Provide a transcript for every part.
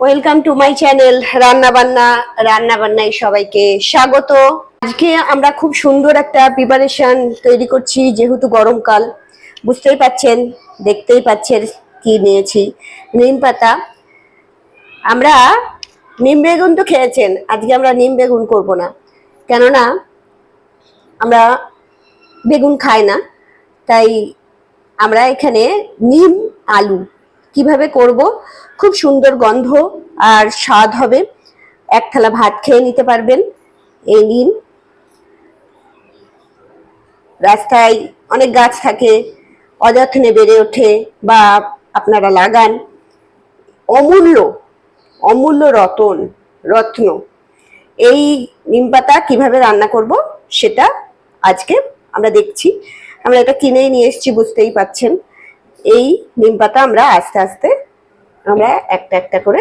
Welcome to my channel রান্না বান্না রান্না বান্নায় সবাইকে স্বাগত। আজকে আমরা খুব সুন্দর একটা প্রিপারেশন তৈরি করছি, যেহেতু গরমকাল। বুঝতেই পাচ্ছেন, দেখতেই পাচ্ছেন কি নিয়েছি। নিম পাতা। আমরা নিম বেগুন তো খেয়েছেন, আজকে আমরা নিম বেগুন করব না। কেননা, আমরা বেগুন খাই না, তাই আমরা এখানে নিম, আলু কীভাবে করব? খুব সুন্দর গন্ধ আর স্বাদ হবে। এক থালা ভাত খেয়ে নিতে পারবেন। এই নিম রাস্তায় অনেক গাছ থাকে, অযত্নে বেড়ে ওঠে বা আপনারা লাগান। অমূল্য অমূল্য রতন, রত্ন। এই নিম পাতা কীভাবে রান্না করব সেটা আজকে আমরা দেখছি। আমরা এটা কিনেই নিয়ে এসেছি, বুঝতেই পাচ্ছেন। এই নিম পাতা আমরা আস্তে আস্তে আমরা একটা একটা করে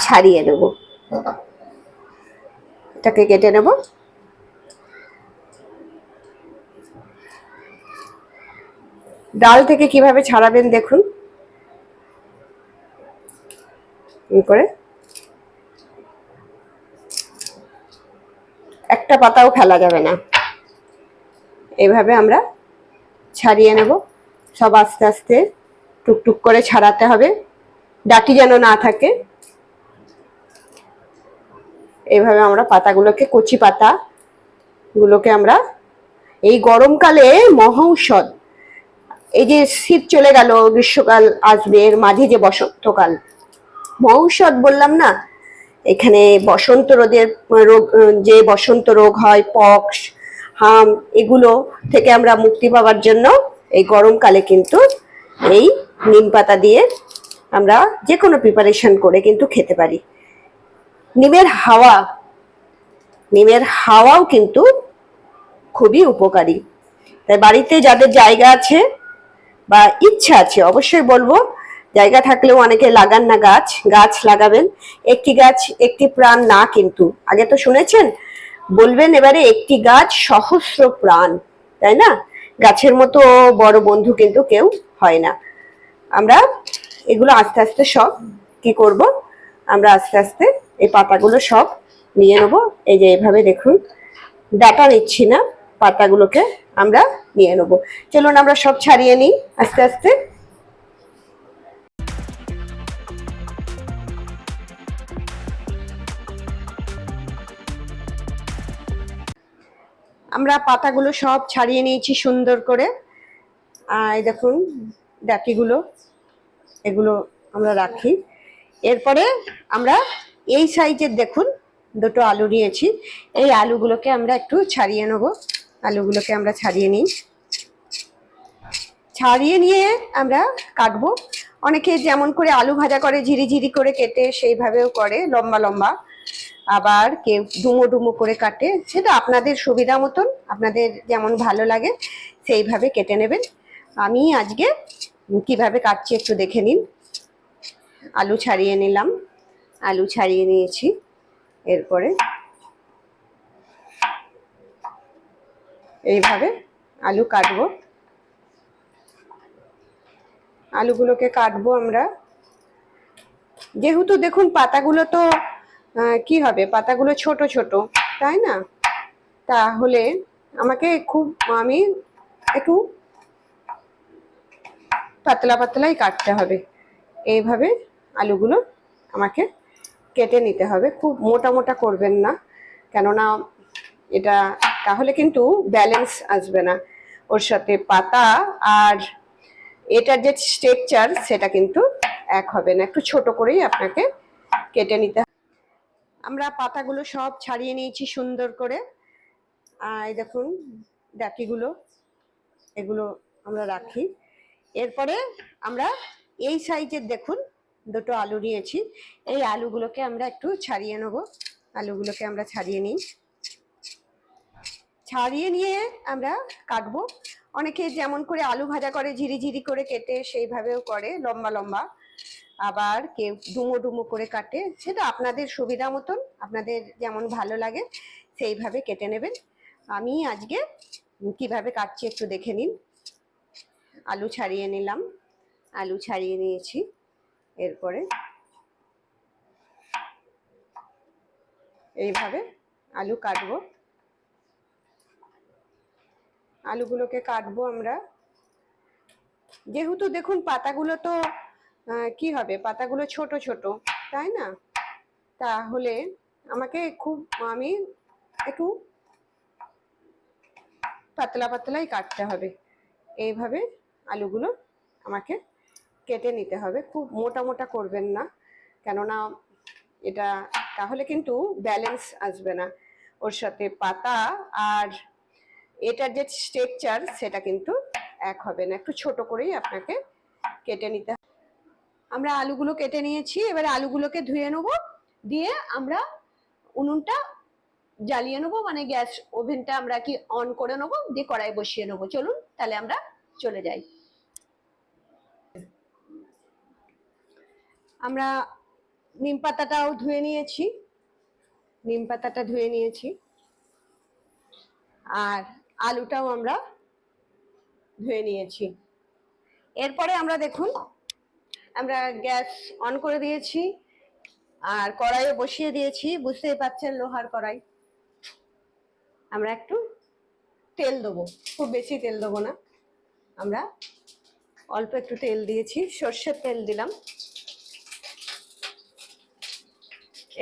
ছাড়িয়ে নেব। এটাকে কেটে নেব। ডাল থেকে কীভাবে ছাড়াবেন দেখুন। করে একটা পাতাও ফেলা যাবে না। এইভাবে আমরা ছাড়িয়ে নেব। সব আস্তে আস্তে টুকটুক করে ছাড়াতে হবে। ডাটি যেন না থাকে। এইভাবে আমরা পাতাগুলোকে, কচি পাতা গুলোকে আমরা এই গরমকালে মহৌষধ, এই যে শীত চলে গেল, গ্রীষ্মকাল আসবে, এর মাঝে যে বসন্তকাল, মহৌষধ বললাম না? এখানে বসন্ত রোগের রোগ, যে বসন্ত রোগ হয়, পক্স, হাম, এগুলো থেকে আমরা মুক্তি পাওয়ার জন্য এই গরমকালে কিন্তু এই নিম পাতা দিয়ে আমরা যে কোনো প্রিপারেশন করে কিন্তু খেতে পারি। নিমের হাওয়া, নিমের হাওয়াও কিন্তু খুবই উপকারী। তাই বাড়িতে যাদের জায়গা আছে বা ইচ্ছা আছে, অবশ্যই বলব, জায়গা থাকলেও অনেকে লাগান না গাছ গাছ লাগাবেন। একটি গাছ, একটি প্রাণ না কিন্তু। আগে তো শুনেছেন, বলবেন এবারে একটি গাছ সহস্র প্রাণ, তাই না? গাছের মতো বড় বন্ধু কিন্তু কেউ হয় না। আমরা এগুলো আস্তে আস্তে সব কি করব? আমরা আস্তে আস্তে এই পাতাগুলো সব নিয়ে নেব। এই যে এভাবে দেখুন, ডাটা নিচ্ছি না, পাতাগুলোকে আমরা নিয়ে নেব। চলুন আমরা সব ছাড়িয়ে নিই আস্তে আস্তে। আমরা পাতাগুলো সব ছাড়িয়ে নিয়েছি সুন্দর করে। আর এই দেখুন ডাটিগুলো এগুলো আমরা রাখি। এরপরে আমরা এই সাইজের দেখুন, দুটো আলু নিয়েছি। এই আলুগুলোকে আমরা একটু ছাড়িয়ে নেব। আলুগুলোকে আমরা ছাড়িয়ে নিই। ছাড়িয়ে নিয়ে আমরা কাটবো। অনেকে যেমন করে আলু ভাজা করে ঝিরি ঝিরি করে কেটে সেইভাবেও করে, লম্বা লম্বা। আবার কেউ ডুমো ডুমো করে কাটে, সেটা আপনাদের সুবিধা মতন, আপনাদের যেমন ভালো লাগে, সেইভাবে কেটে নেবেন। আমি আজকে কীভাবে কাটছি একটু দেখে নিন। আলু ছাড়িয়ে নিলাম, আলু ছাড়িয়ে নিয়েছি, এরপরে এইভাবে আলু কাটবো। আলুগুলোকে কাটবো আমরা। যেহেতু দেখুন, পাতাগুলো তো কি হবে? পাতাগুলো ছোট ছোট, তাই না? তাহলে আমাকে খুব, আমি একটু পাতলা পাতলাই কাটতে হবে। এইভাবে আলুগুলো আমাকে কেটে নিতে হবে। খুব মোটা মোটা করবেন না, কেননা এটা, তাহলে কিন্তু ব্যালেন্স আসবে না। ওর সাথে পাতা আর এটার যে স্ট্রেকচার সেটা কিন্তু এক হবে না। একটু ছোট করেই আপনাকে কেটে নিতে। আমরা পাতাগুলো সব ছাড়িয়ে নিয়েছি সুন্দর করে। আর এই দেখুন ডাকিগুলো এগুলো আমরা রাখি। এরপরে আমরা এই সাইজের দেখুন, দুটো আলু নিয়েছি। এই আলুগুলোকে আমরা একটু ছাড়িয়ে নেব। আলুগুলোকে আমরা ছাড়িয়ে নিই। ছাড়িয়ে নিয়ে আমরা কাটবো। অনেকে যেমন করে আলু ভাজা করে ঝিরি ঝিরি করে কেটে সেইভাবেও করে, লম্বা লম্বা। আবার কেউ ডুমো ডুমো করে কাটে, সেটা আপনাদের সুবিধা মতন, আপনাদের যেমন ভালো লাগে, সেইভাবে কেটে নেবেন। আমি আজকে কীভাবে কাটছি একটু দেখে নিন। আলু ছাড়িয়ে নিলাম, আলু ছাড়িয়ে নিয়েছি, এরপরে এইভাবে আলু কাটবো। আলুগুলোকে কাটবো আমরা। যেহেতু দেখুন, পাতাগুলো তো কি হবে? পাতাগুলো ছোট ছোট, তাই না? তাহলে আমাকে খুব, আমি একটু পাতলা পাতলাই কাটতে হবে। এইভাবে আলুগুলো আমাকে কেটে নিতে হবে। খুব মোটা মোটা করবেন না, কেননা এটা, তাহলে কিন্তু ব্যালেন্স আসবে না। ওর সাথে পাতা আর এটার যে স্ট্রেকচার সেটা কিন্তু এক হবে না। একটু ছোট করেই আপনাকে কেটে নিতে আমরা আলুগুলো কেটে নিয়েছি, এবারে আলুগুলোকে ধুয়ে নেব, দিয়ে আমরা উনুনটা জ্বালিয়ে নেব মানে গ্যাস ওভেনটা আমরা কি অন করে নেব, দিয়ে কড়াই বসিয়ে নেব। চলুন, তাহলে আমরা চলে যাই। আমরা নিম পাতাটাও ধুয়ে নিয়েছি, নিম পাতাটা ধুয়ে নিয়েছি, আর আলুটাও আমরা ধুয়ে নিয়েছি। এরপরে আমরা দেখুন আমরা গ্যাস অন করে দিয়েছি, আর কড়াইও বসিয়ে দিয়েছি, বুঝতেই পারছেন লোহার কড়াই। আমরা একটু তেল দেবো, খুব বেশি তেল দেবো না। আমরা অল্প একটু তেল দিয়েছি, সর্ষের তেল দিলাম।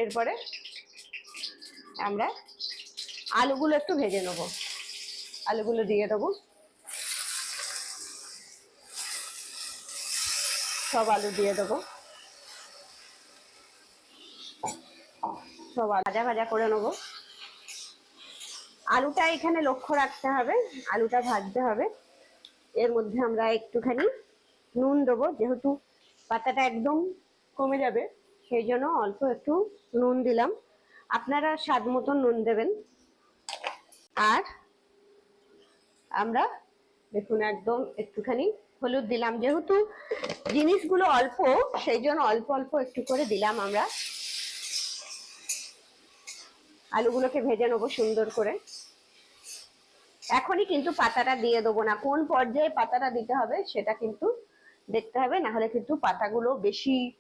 এরপরে আমরা আলুগুলো একটু ভেজে নেব। আলুগুলো দিয়ে দেবো। সব আলু দিয়ে দেবো। সব ভাজা ভাজা করে নেব। আলুটা এখানে লক্ষ্য রাখতে হবে, আলুটা ভাজতে হবে। এর মধ্যে আমরা একটুখানি নুন দেবো, যেহেতু পাতাটা একদম কমে যাবে, সেই জন্য অল্প একটু নুন দিলাম। আপনারা স্বাদ মতন নুন দেবেন। আর আমরা দেখুন একদম একটুখানি হলুদ দিলাম। যেহেতু জিনিসগুলো অল্প, সেই জন্য অল্প অল্প একটু করে দিলাম আমরা। আলুগুলোকে ভেজে নেব সুন্দর করে। এখনই কিন্তু পাতাটা দিয়ে দেবো না। কোন পর্যায়ে পাতাটা দিতে হবে সেটা কিন্তু দেখতে হবে না হলে কিন্তু পাতাগুলো বেশি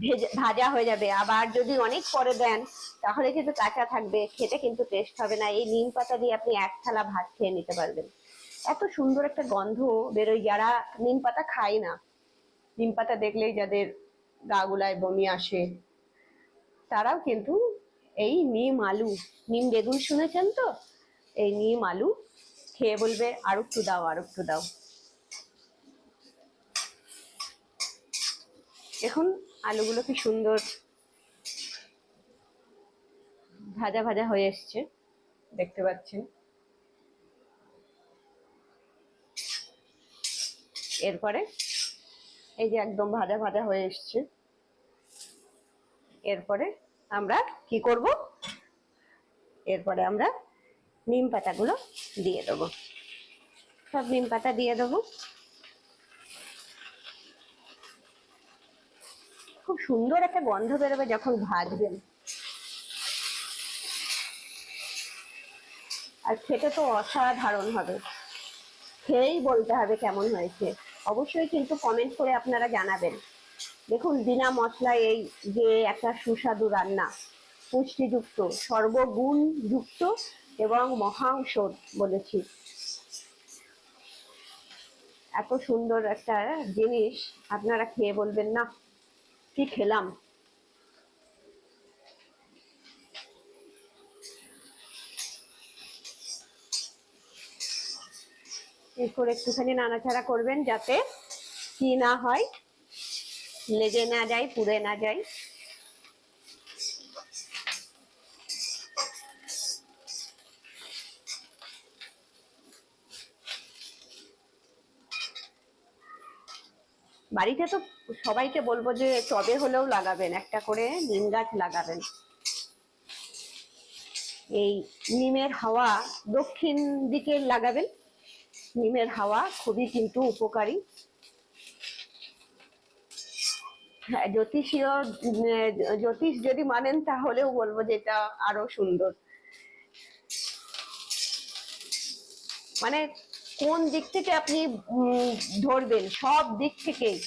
ভেজে হয়ে যাবে। আবার যদি অনেক পরে দেন, তাহলে কিন্তু কাঁচা থাকবে। খেতে কিন্তু টেস্ট হবে না। এই নিম পাতা দিয়ে আপনি এক থালা ভাত খেয়ে নিতে পারবেন। এত সুন্দর একটা গন্ধ বেরোয়, যারা নিম পাতা খায় না। নিম পাতা দেখলেই যাদের গা গুলায় বমি আসে, তারাও কিন্তু এই নিম আলু, নিম বেগুন শুনেছেন তো? এই নিম আলু খেয়ে বলবে, আর একটু দাও, আর একটু দাও। এখন আলুগুলো কি সুন্দর ভাজা ভাজা হয়ে এসছে, দেখতে পাচ্ছেন। এরপরে এই যে একদম ভাজা ভাজা হয়ে এসছে। এরপরে আমরা কি করব? এরপরে আমরা নিম পাতাগুলো দিয়ে দেবো। সব নিম পাতা দিয়ে দেবো। খুব সুন্দর একটা গন্ধ বেরোবে যখন ভাজবেন। আর খেতে তো অসাধারণ হবে। খেয়েই বলতে হবে কেমন হয়েছে। অবশ্যই কিন্তু কমেন্ট করে আপনারা জানাবেন। দেখুন, বিনা মশলায় এই যে একটা সুস্বাদু রান্না, পুষ্টিযুক্ত সর্বগুণ যুক্ত এবং ঔষধ বলেছি। এত সুন্দর একটা জিনিস, আপনারা খেয়ে বলবেন না কি খেলাম? এরপর একটুখানি নাড়াচাড়া করবেন যাতে কি না হয়, লেগে না যায়, পুড়ে না যায়। বাড়িতে তো সবাইকে বলব যে টবে হলেও লাগাবেন, একটা করে নিম গাছ লাগাবেন। এই নিমের হাওয়া দক্ষিণ দিকে লাগাবেন নিমের হাওয়া খুবই কিন্তু উপকারী। হ্যাঁ জ্যোতিষীয় জ্যোতিষ যদি মানেন তাহলেও বলব যে এটা আরও সুন্দর। মানে কোন দিক থেকে আপনি ধরবেন, সব দিক থেকেই।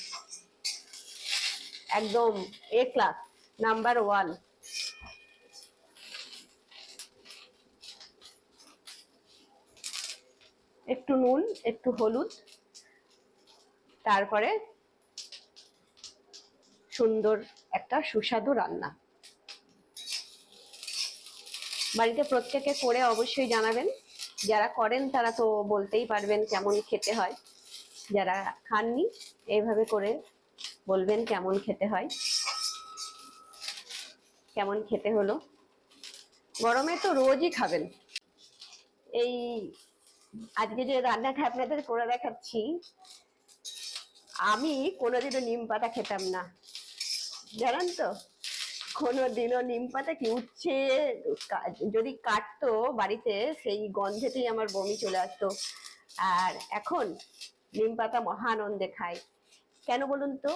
একদম এ ক্লাস নাম্বার ওয়ান একটু নুন, একটু হলুদ। তারপরে সুন্দর একটা সুস্বাদু রান্না। বাড়িতে প্রত্যেকে করে অবশ্যই জানাবেন। যারা করেন তারা তো বলতেই পারবেন কেমন খেতে হয়। যারা খাননি, এইভাবে করে বলবেন কেমন খেতে হয়। কেমন খেতে হলো? গরমে তো রোজই খাবেন। এই আজকে যে রান্নাটা আপনাদের করে দেখাচ্ছি, আমি কোনোদিনও নিম পাতা খেতাম না। জানেন তো? কোনোদিনও নিম পাতা কি উচ্ছে যদি কাটতো বাড়িতে, সেই গন্ধেতেই আমার বমি চলে আসতো। আর এখন নিম পাতা মহানন্দে খাই। কেন বলুন তো?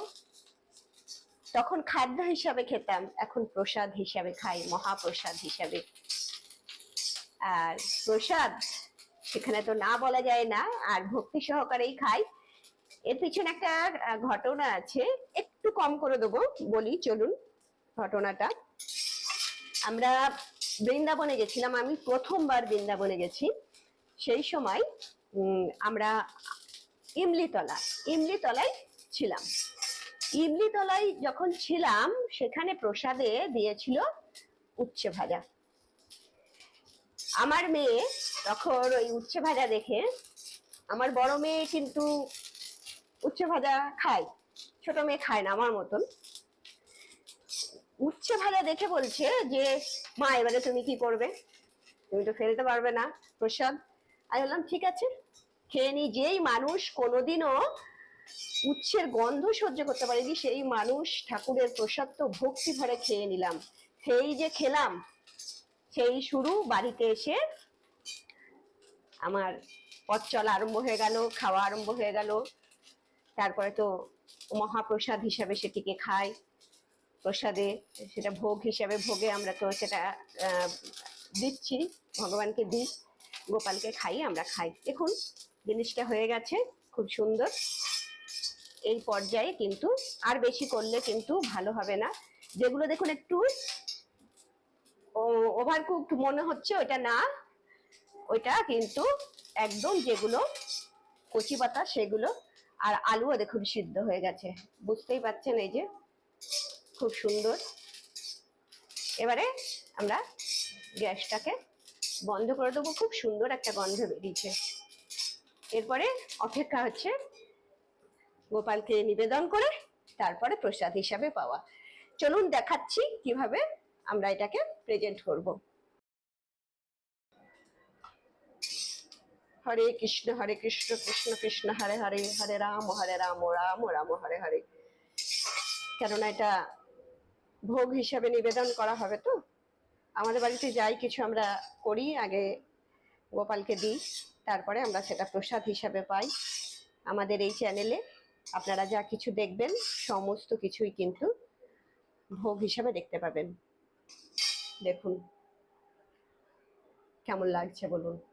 তখন খাদ্য হিসাবে খেতাম, এখন প্রসাদ হিসাবে খাই, মহাপ্রসাদ হিসাবে। আর প্রসাদ সেখানে তো না বলা যায় না, আর ভক্তি সহকারেই খাই। এর পিছনে একটা ঘটনা আছে, একটু কম করে দেবো, বলি, চলুন ঘটনাটা। আমরা বৃন্দাবনে গেছিলাম, আমি প্রথমবার বৃন্দাবনে গেছি। সেই সময় আমরা ইমলিতলা, ইমলিতলায় ছিলাম। ইমলিতলায় যখন ছিলাম, সেখানে প্রসাদে দিয়েছিল উচ্ছে ভাজা। আমার মেয়ে তখন ওই উচ্ছে ভাজা দেখে আমার বড় মেয়ে কিন্তু উচ্ছে ভাজা খায়, ছোট মেয়ে খায় না আমার মতন। উচ্ছে ভাজা দেখে বলছে যে, মা, এবারে তুমি কি করবে? তুমি তো ফেলতে পারবে না, প্রসাদ। আমি বললাম, ঠিক আছে, খেয়ে নি যেই মানুষ কোনোদিনও উচ্ছের গন্ধ সহ্য করতে পারেনি, সেই মানুষ ঠাকুরের প্রসাদ তো ভক্তি ভরে খেয়ে নিলাম। সেই যে খেলাম, সেই শুরু বাড়িতে এসে আমার পথ চলা আরম্ভ হয়ে গেল, খাওয়া আরম্ভ হয়ে গেল। তারপরে তো মহাপ্রসাদ হিসাবে সেটিকে খাই। প্রসাদে সেটা ভোগ হিসাবে ভোগে আমরা তো সেটা দিচ্ছি, ভগবানকে দিই, গোপালকে খাই, আমরা খাই। দেখুন, জিনিসটা হয়ে গেছে, খুব সুন্দর। এই পর্যায়ে কিন্তু আর বেশি করলে কিন্তু ভালো হবে না। যেগুলো দেখুন একটু ওভার কুকড মনে হচ্ছে ওটা না। ওইটা কিন্তু একদম যেগুলো কচি পাতা সেগুলো আর আলুও দেখুন সিদ্ধ হয়ে গেছে। বুঝতেই পাচ্ছেন এই যে খুব সুন্দর। এবারে আমরা গ্যাসটাকে বন্ধ করে দেবো। খুব সুন্দর একটা গন্ধ বেরিয়েছে। এরপরে অপেক্ষা হচ্ছে গোপালকে নিবেদন করে তারপরে প্রসাদ হিসাবে পাওয়া। চলুন দেখাচ্ছি কীভাবে আমরা এটাকে প্রেজেন্ট করব। হরে কৃষ্ণ হরে কৃষ্ণ কৃষ্ণ কৃষ্ণ হরে হরে হরে রাম হরে রাম রাম রাম হরে হরে কেননা এটা ভোগ হিসাবে নিবেদন করা হবে তো? আমাদের বাড়িতে যাই কিছু আমরা করি, আগে গোপালকে দিই, তারপরে আমরা সেটা প্রসাদ হিসাবে পাই আমাদের এই চ্যানেলে। আপনারা যা কিছু দেখবেন, সমস্ত কিছুই কিন্তু ভোগ হিসাবে দেখতে পাবেন। দেখুন, কেমন লাগছে বলুন।